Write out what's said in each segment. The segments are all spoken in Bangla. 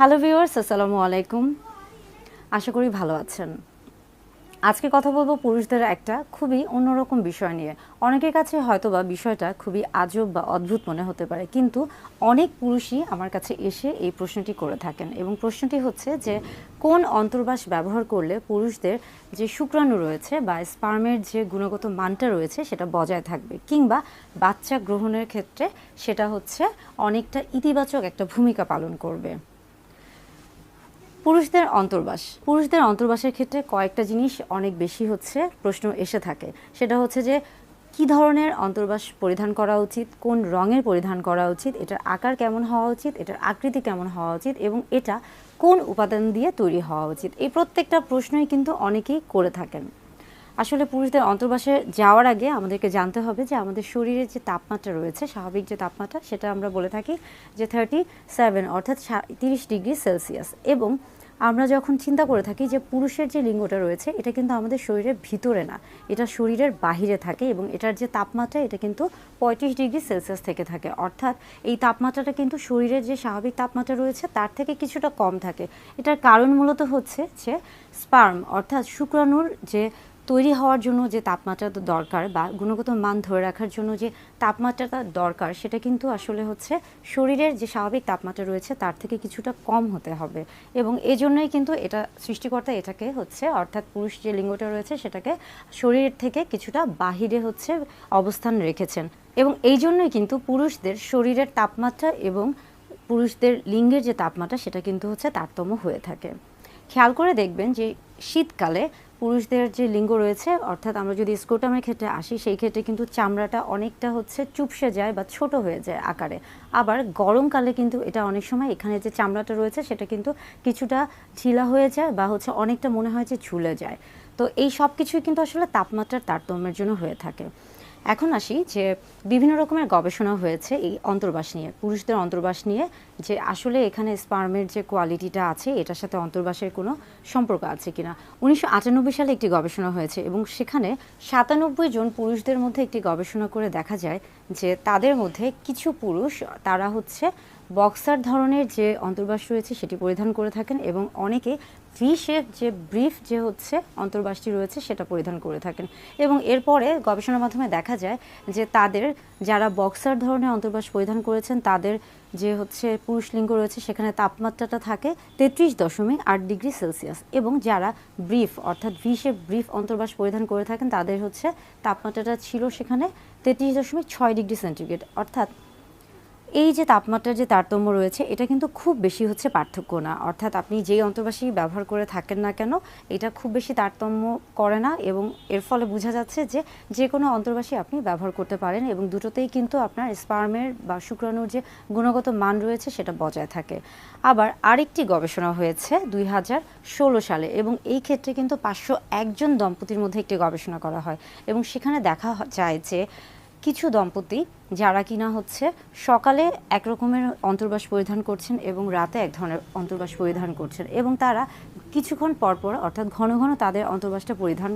হ্যালো ভিউয়ার্স, আসসালামু আলাইকুম। আশা করি ভালো আছেন। আজকে কথা বলব পুরুষদের একটা খুবই অন্যরকম বিষয় নিয়ে। অনেকের কাছে হয়তোবা বিষয়টা খুবই আজব বা অদ্ভুত মনে হতে পারে, কিন্তু অনেক পুরুষই আমার কাছে এসে এই প্রশ্নটি করে থাকেন এবং প্রশ্নটি হচ্ছে যে, কোন অন্তর্বাস ব্যবহার করলে পুরুষদের যে শুক্রাণু রয়েছে বা স্পার্মের যে গুণগত মানটা রয়েছে সেটা বজায় থাকবে? কিংবা বাচ্চা গ্রহণের ক্ষেত্রে সেটা হচ্ছে অনেকটা ইতিবাচক একটা ভূমিকা পালন করবে। পুরুষদের অন্তর্বাস। পুরুষদের অন্তর্বাসের ক্ষেত্রে কয়েকটা জিনিস অনেক বেশি হচ্ছে, প্রশ্ন এসে থাকে। সেটা হচ্ছে যে, কি ধরনের অন্তর্বাস পরিধান করা উচিত, কোন রঙের পরিধান করা উচিত, এটার আকার কেমন হওয়া উচিত, এটার আকৃতি কেমন হওয়া উচিত, এবং এটা কোন উপাদান দিয়ে তৈরি হওয়া উচিত? এই প্রত্যেকটা প্রশ্নই কিন্তু অনেকেই করে থাকেন। আসলে পুরুষদের অন্তর্বাসে যাওয়ার আগে আমাদেরকে জানতে হবে যে আমাদের শরীরের যে তাপমাত্রা রয়েছে, স্বাভাবিক যে তাপমাত্রা, সেটা আমরা বলে থাকি যে থার্টি সেভেন অর্থাৎ তিরিশ ডিগ্রি সেলসিয়াস। এবং আমরা যখন চিন্তা করে থাকি যে পুরুষের যে লিঙ্গটা রয়েছে, এটা কিন্তু আমাদের শরীরের ভিতরে না, এটা শরীরের বাহিরে থাকে এবং এটার যে তাপমাত্রা, এটা কিন্তু পঁয়ত্রিশ ডিগ্রি সেলসিয়াস থেকে থাকে। অর্থাৎ এই তাপমাত্রাটা কিন্তু শরীরের যে স্বাভাবিক তাপমাত্রা রয়েছে, তার থেকে কিছুটা কম থাকে। এটার কারণ মূলত হচ্ছে যে স্পার্ম অর্থাৎ শুক্রাণুর যে তৈরি হওয়ার জন্য যে তাপমাত্রাটা দরকার বা গুণগত মান ধরে রাখার জন্য যে তাপমাত্রাটা দরকার, সেটা কিন্তু আসলে হচ্ছে শরীরের যে স্বাভাবিক তাপমাত্রা রয়েছে তার থেকে কিছুটা কম হতে হবে। এবং এজন্যই কিন্তু এটা, সৃষ্টিকর্তা এটাকে হচ্ছে, অর্থাৎ পুরুষ যে লিঙ্গটা রয়েছে সেটাকে শরীরের থেকে কিছুটা বাহিরে হচ্ছে অবস্থান রেখেছেন। এবং এই জন্যই কিন্তু পুরুষদের শরীরের তাপমাত্রা এবং পুরুষদের লিঙ্গের যে তাপমাত্রা সেটা কিন্তু হচ্ছে তারতম্য হয়ে থাকে। খেয়াল করে দেখবেন যে শীতকালে পুরুষদের যে লিঙ্গ রয়েছে, অর্থাৎ আমরা যদি স্কোটামের ক্ষেত্রে আসি, সেই ক্ষেত্রে কিন্তু চামড়াটা অনেকটা হচ্ছে চুপসে যায় বা ছোট হয়ে যায় আকারে। আবার গরমকালে কিন্তু এটা অনেক সময় এখানে যে চামড়াটা রয়েছে, সেটা কিন্তু কিছুটা ঢিলা হয়ে যায় বা হচ্ছে অনেকটা মনে হয় যে ঝুলে যায়। তো এই সব কিছুই কিন্তু আসলে তাপমাত্রার তারতম্যের জন্য হয়ে থাকে। এখন আসি যে বিভিন্ন রকমের গবেষণা হয়েছে এই অন্তর্বাস নিয়ে, পুরুষদের অন্তর্বাস নিয়ে। যে আসলে এখানে স্পার্মের যে কোয়ালিটিটা আছে, এটার সাথে অন্তর্বাসের কোনো সম্পর্ক আছে কিনা? উনিশশো আটানব্বই সালে একটি গবেষণা হয়েছে এবং সেখানে সাতানব্বই জন পুরুষদের মধ্যে একটি গবেষণা করে দেখা যায় যে তাদের মধ্যে কিছু পুরুষ, তারা হচ্ছে বক্সার ধরনের যে অন্তর্বাস রয়েছে সেটি পরিধান করে থাকেন এবং অনেকে ভি শেপ যে ব্রিফ যে হচ্ছে অন্তর্বাসটি রয়েছে সেটা পরিধান করে থাকেন। এবং এরপরে গবেষণার মাধ্যমে দেখা যায় যে তাদের যারা বক্সার ধরনের অন্তর্বাস পরিধান করেছেন, তাদের যে হচ্ছে পুরুষ লিঙ্গ রয়েছে, সেখানে তাপমাত্রাটা থাকে তেত্রিশ দশমিক আট ডিগ্রি সেলসিয়াস এবং যারা ব্রিফ, অর্থাৎ ভি শেপ ব্রিফ অন্তর্বাস পরিধান করে থাকেন, তাদের হচ্ছে তাপমাত্রাটা ছিল সেখানে তেত্রিশ দশমিক ছয় ডিগ্রি সেন্টিগ্রেড, অর্থাৎ এই যে তাপমাত্রার যে তারতম্য রয়েছে, এটা কিন্তু খুব বেশি হচ্ছে পার্থক্য না। অর্থাৎ আপনি যেই অন্তর্বাসী ব্যবহার করে থাকেন না কেন, এটা খুব বেশি তারতম্য করে না এবং এর ফলে বোঝা যাচ্ছে যে যে কোনো অন্তর্বাসী আপনি ব্যবহার করতে পারেন এবং দুটোতেই কিন্তু আপনার স্পার্মের বা শুক্রাণুর যে গুণগত মান রয়েছে সেটা বজায় থাকে। আবার আরেকটি গবেষণা হয়েছে দুই হাজার ষোলো সালে এবং এই ক্ষেত্রে কিন্তু পাঁচশো একজন দম্পতির মধ্যে একটি গবেষণা করা হয় এবং সেখানে দেখা যায় যে কিছু দম্পতি যারা কিনা হচ্ছে সকালে এক রকমের অন্তর্বাস পরিধান করছেন এবং রাতে এক ধরনের অন্তর্বাস পরিধান করছেন এবং তারা কিছুক্ষণ পরপর অর্থাৎ ঘন ঘন তাদের অন্তর্বাসটা পরিধান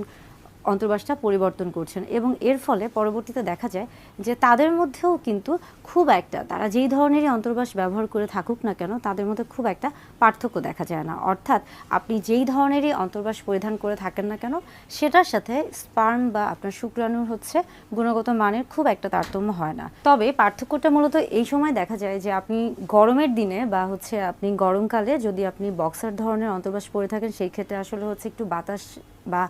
অন্তর্বাসটা পরিবর্তন করছেন এবং এর ফলে পরবর্তীতে দেখা যায় যে তাদের মধ্যেও কিন্তু খুব একটা, তারা যেই ধরনেরই অন্তর্বাস ব্যবহার করে থাকুক না কেন, তাদের মধ্যে খুব একটা পার্থক্য দেখা যায় না। অর্থাৎ আপনি যেই ধরনেরই অন্তর্বাস পরিধান করে থাকেন না কেন, সেটার সাথে স্পার্ম বা আপনার শুক্রাণুর হচ্ছে গুণগত মানের খুব একটা তারতম্য হয় না। তবে পার্থক্যটা মূলত এই সময় দেখা যায় যে আপনি গরমের দিনে বা হচ্ছে আপনি গরমকালে যদি আপনি বক্সার ধরনের অন্তর্বাস পরে থাকেন, সেই ক্ষেত্রে আসলে হচ্ছে একটু বাতাস বা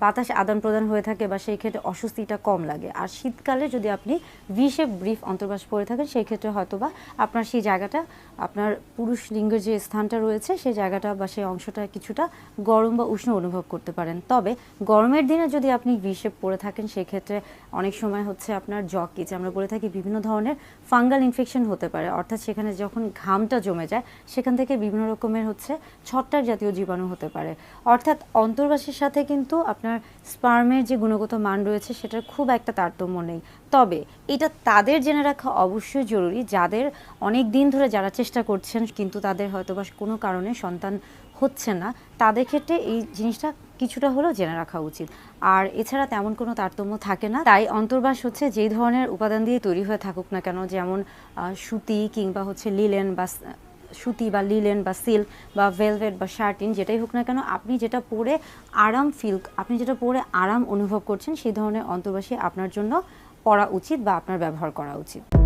বাতাস আদান প্রদান হয়ে থাকে বা সেই ক্ষেত্রে অস্বস্তিটা কম লাগে। আর শীতকালে যদি আপনি ভি শেপ ব্রিফ অন্তর্বাস পরে থাকেন, সেই ক্ষেত্রে হয়তো বা আপনার সেই জায়গাটা, আপনার পুরুষ লিঙ্গের যে স্থানটা রয়েছে, সেই জায়গাটা বা সেই অংশটা কিছুটা গরম বা উষ্ণ অনুভব করতে পারেন। তবে গরমের দিনে যদি আপনি ভি শেপ পরে থাকেন, সেই ক্ষেত্রে অনেক সময় হচ্ছে আপনার জকিচ আমরা বলে থাকি বিভিন্ন ধরনের ফাঙ্গাল ইনফেকশন হতে পারে। অর্থাৎ সেখানে যখন ঘামটা জমে যায়, সেখান থেকে বিভিন্ন রকমের হচ্ছে ছট্টার জাতীয় জীবাণু হতে পারে। অর্থাৎ অন্তর্বাসের সাথে কিন্তু আপনার স্পার্মের যে গুণগত মান রয়েছে, সেটার খুব একটা তারতম্য নেই। তবে এটা তাদের জেনে রাখা অবশ্যই জরুরি, যাদের অনেক দিন ধরে যারা চেষ্টা করছেন, কিন্তু তাদের হয়তো বা কোনো কারণে সন্তান হচ্ছে না, তাদের ক্ষেত্রে এই জিনিসটা কিছুটা হলেও জেনে রাখা উচিত। আর এছাড়া তেমন কোনো তারতম্য থাকে না। তাই অন্তর্বাস হচ্ছে যেই ধরনের উপাদান দিয়ে তৈরি হয়ে থাকুক না কেন, যেমন সুতি কিংবা হচ্ছে লিলেন বা সুতি বা লিলেন বা সিল্ক বা ভেলভেট বা শার্টিন যেটাই হোক না কেন, আপনি যেটা পরে আরাম ফিল আপনি যেটা পরে আরাম অনুভব করছেন, সেই ধরনের অন্তর্বাসী আপনার জন্য পরা উচিত বা আপনার ব্যবহার করা উচিত।